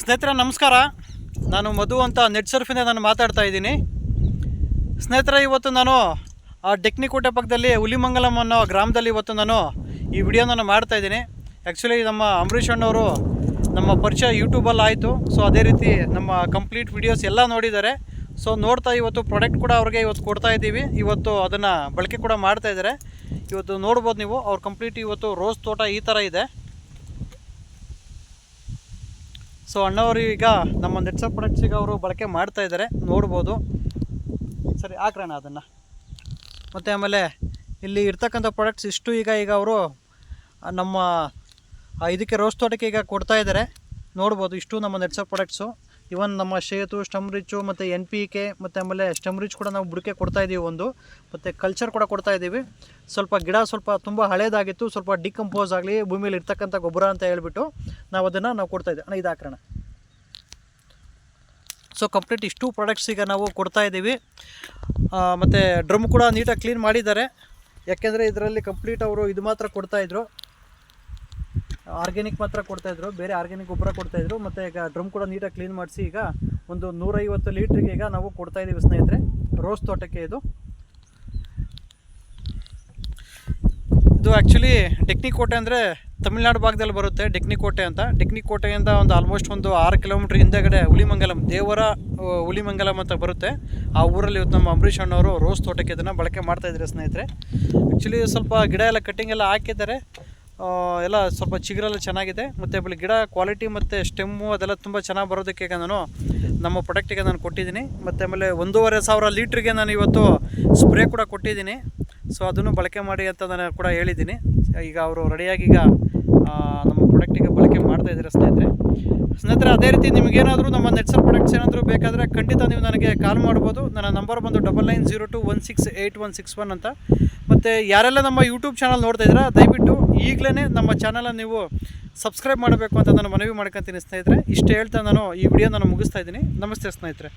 ಸ್ನೇಹಿತರೆ, ನಮಸ್ಕಾರ. ನಾನು ಮಧು ಅಂತ ನೆಟ್ ಸರ್ಫಿಂದ ನಾನು ಮಾತಾಡ್ತಾ ಇದ್ದೀನಿ. ಸ್ನೇಹಿತರೆ, ಇವತ್ತು ನಾನು, ಆ ಡೆಕ್ನಿಕೋಟೆ ಪಕ್ಕದಲ್ಲಿ ಹುಲಿಮಂಗಲಂ ಅನ್ನೋ ಗ್ರಾಮದಲ್ಲಿ ಇವತ್ತು ನಾನು ಈ ವಿಡಿಯೋನ ಮಾಡ್ತಾ ಇದ್ದೀನಿ. ಆ್ಯಕ್ಚುಲಿ ನಮ್ಮ ಅಂಬರೀಷ್ ಅಣ್ಣವರು ನಮ್ಮ ಪರಿಚಯ ಯೂಟ್ಯೂಬಲ್ಲಿ ಆಯಿತು. ಸೊ ಅದೇ ರೀತಿ ನಮ್ಮ ಕಂಪ್ಲೀಟ್ ವಿಡಿಯೋಸ್ ಎಲ್ಲ ನೋಡಿದ್ದಾರೆ. ಸೊ ನೋಡ್ತಾ ಇವತ್ತು ಪ್ರಾಡಕ್ಟ್ ಕೂಡ ಅವ್ರಿಗೆ ಇವತ್ತು ಕೊಡ್ತಾ ಇದ್ದೀವಿ. ಇವತ್ತು ಅದನ್ನು ಬಳಕೆ ಕೂಡ ಮಾಡ್ತಾ ಇದ್ದಾರೆ. ಇವತ್ತು ನೋಡ್ಬೋದು ನೀವು. ಅವ್ರು ಕಂಪ್ಲೀಟ್ ಇವತ್ತು ರೋಸ್ ತೋಟ ಈ ಥರ ಇದೆ. ಸೊ ಅಣ್ಣವರು ಈಗ ನಮ್ಮ ನೆಟ್ಸಪ್ ಪ್ರೊಡಕ್ಟ್ಸಿಗೆ ಅವರು ಬಳಕೆ ಮಾಡ್ತಾ ಇದ್ದಾರೆ. ನೋಡ್ಬೋದು. ಸರಿ, ಹಾಕ್ರಣ ಅದನ್ನು. ಮತ್ತು ಆಮೇಲೆ ಇಲ್ಲಿ ಇರ್ತಕ್ಕಂಥ ಪ್ರಾಡಕ್ಟ್ಸ್ ಇಷ್ಟು ಈಗ ಈಗ ಅವರು ನಮ್ಮ ಇದಕ್ಕೆ ರೋಸ್ ತೋಟಕ್ಕೆ ಈಗ ಕೊಡ್ತಾ ಇದ್ದಾರೆ. ನೋಡ್ಬೋದು ಇಷ್ಟು ನಮ್ಮ ನೆಟ್ಸಪ್ ಪ್ರಾಡಕ್ಟ್ಸು ಇವನ್ ನಮ್ಮ ಶೇತು ಸ್ಟಮ್ ರಿಚ್ಚು ಮತ್ತು ಎನ್ ಪಿ ಕೆ ಮತ್ತು ಆಮೇಲೆ ಸ್ಟಮ್ರಿಚ್ ಕೂಡ ನಾವು ಬುಡಕೆ ಕೊಡ್ತಾ ಇದ್ದೀವಿ ಒಂದು. ಮತ್ತು ಕಲ್ಚರ್ ಕೂಡ ಕೊಡ್ತಾ ಇದ್ದೀವಿ ಸ್ವಲ್ಪ ಗಿಡ ಸ್ವಲ್ಪ ತುಂಬ ಹಳೇದಾಗಿತ್ತು. ಸ್ವಲ್ಪ ಡಿಕಂಪೋಸ್ ಆಗಲಿ, ಭೂಮಿಯಲ್ಲಿ ಇರ್ತಕ್ಕಂಥ ಗೊಬ್ಬರ ಅಂತ ಹೇಳ್ಬಿಟ್ಟು ನಾವು ಅದನ್ನು ನಾವು ಕೊಡ್ತಾ ಇದ್ದೀವಿ ಅಣ್ಣ ಇದು ಸೊ ಕಂಪ್ಲೀಟ್ ಇಷ್ಟು ಪ್ರಾಡಕ್ಟ್ಸ್ ಈಗ ನಾವು ಕೊಡ್ತಾ ಇದ್ದೀವಿ ಮತ್ತು ಡ್ರಮ್ ಕೂಡ ನೀಟಾಗಿ ಕ್ಲೀನ್ ಮಾಡಿದ್ದಾರೆ. ಯಾಕೆಂದರೆ ಇದರಲ್ಲಿ ಕಂಪ್ಲೀಟ್ ಅವರು ಇದು ಮಾತ್ರ ಕೊಡ್ತಾಯಿದ್ರು ಆರ್ಗ್ಯಾನಿಕ್ ಮಾತ್ರ ಕೊಡ್ತಾಯಿದ್ರು ಬೇರೆ ಆರ್ಗ್ಯಾನಿಕ್ ಗೊಬ್ಬರ ಕೊಡ್ತಾಯಿದ್ರು ಮತ್ತು ಈಗ ಡ್ರಮ್ ಕೂಡ ನೀಟಾಗಿ ಕ್ಲೀನ್ ಮಾಡಿಸಿ ಈಗ ಒಂದು ನೂರೈವತ್ತು ಲೀಟ್ರಿಗೆ ಈಗ ನಾವು ಕೊಡ್ತಾ ಇದ್ದೀವಿ ಸ್ನೇಹಿತರೆ. ರೋಸ್ ತೋಟಕ್ಕೆ ಇದು. ಇದು ಆ್ಯಕ್ಚುಲಿ ಡೆಕ್ನಿಕೋಟೆ ಅಂದರೆ ತಮಿಳ್ನಾಡು ಭಾಗದಲ್ಲಿ ಬರುತ್ತೆ ಡೆಕ್ನಿಕೋಟೆ ಅಂತ. ಡೆಕ್ನಿಕೋಟೆಯಿಂದ ಒಂದು ಆಲ್ಮೋಸ್ಟ್ ಒಂದು ಆರು ಕಿಲೋಮೀಟ್ರ್ ಹಿಂದೆಗಡೆ ಹುಲಿಮಂಗಲಂ, ದೇವರ ಹುಲಿಮಂಗಲಂ ಅಂತ ಬರುತ್ತೆ. ಆ ಊರಲ್ಲಿ ಇವತ್ತು ನಮ್ಮ ಅಂಬರೀಷ್ ಅಣ್ಣವರು ರೋಸ್ ತೋಟಕ್ಕೆ ಇದನ್ನು ಬಳಕೆ ಮಾಡ್ತಾ ಇದ್ದಾರೆ ಸ್ನೇಹಿತರೆ. ಆ್ಯಕ್ಚುಲಿ ಸ್ವಲ್ಪ ಗಿಡ ಎಲ್ಲ ಕಟ್ಟಿಂಗ್ ಎಲ್ಲ ಹಾಕಿದ್ದಾರೆ. ಎಲ್ಲ ಸ್ವಲ್ಪ ಚಿಗುರೆಲ್ಲ ಚೆನ್ನಾಗಿದೆ. ಮತ್ತು ಆಮೇಲೆ ಗಿಡ ಕ್ವಾಲಿಟಿ ಮತ್ತು ಸ್ಟೆಮ್ಮು ಅದೆಲ್ಲ ತುಂಬ ಚೆನ್ನಾಗಿ ಬರೋದಕ್ಕೆ ನಾನು ನಮ್ಮ ಪ್ರೊಡಕ್ಟಿಗೆ ನಾನು ಕೊಟ್ಟಿದ್ದೀನಿ. ಮತ್ತು ಆಮೇಲೆ ಒಂದೂವರೆ ಸಾವಿರ ಲೀಟ್ರಿಗೆ ನಾನು ಇವತ್ತು ಸ್ಪ್ರೇ ಕೂಡ ಕೊಟ್ಟಿದ್ದೀನಿ. ಸೊ ಅದನ್ನು ಬಳಕೆ ಮಾಡಿ ಅಂತ ನಾನು ಕೂಡ ಹೇಳಿದ್ದೀನಿ. ಈಗ ಅವರು ರೆಡಿಯಾಗಿ ಈಗ ನಮ್ಮ ಪ್ರಾಡಕ್ಟಿಗೆ ಇದ್ದೀರಾ ಇದ್ದಾರೆ ಸ್ನೇಹಿತರೆ? ಸ್ನೇಹಿತರೆ, ಅದೇ ರೀತಿ ನಿಮಗೇನಾದರೂ ನಮ್ಮ ನೆಟ್ಸರ್ ಪ್ರಾಡಕ್ಟ್ಸ್ ಏನಾದರೂ ಬೇಕಾದರೆ ಖಂಡಿತ ನೀವು ನನಗೆ ಕಾಲ್ ಮಾಡ್ಬೋದು. ನನ್ನ ನಂಬರ್ ಬಂದು double nine zero two one six eight one six one ಅಂತ. ಮತ್ತು ಯಾರೆಲ್ಲ ನಮ್ಮ ಯೂಟ್ಯೂಬ್ ಚಾನಲ್ ನೋಡ್ತಾ ಇದ್ದೀರಾ, ದಯವಿಟ್ಟು ಈಗಲೇ ನಮ್ಮ ಚಾನಲನ್ನು ನೀವು ಸಬ್ಸ್ಕ್ರೈಬ್ ಮಾಡಬೇಕು ಅಂತ ನಾನು ಮನವಿ ಮಾಡ್ಕೊತೀನಿ ಸ್ನೇಹಿತರೆ. ಇಷ್ಟು ಹೇಳ್ತಾ ನಾನು ಈ ವಿಡಿಯೋ ನಾನು ಮುಗಿಸ್ತಾ ಇದ್ದೀನಿ. ನಮಸ್ತೆ ಸ್ನೇಹಿತರೆ.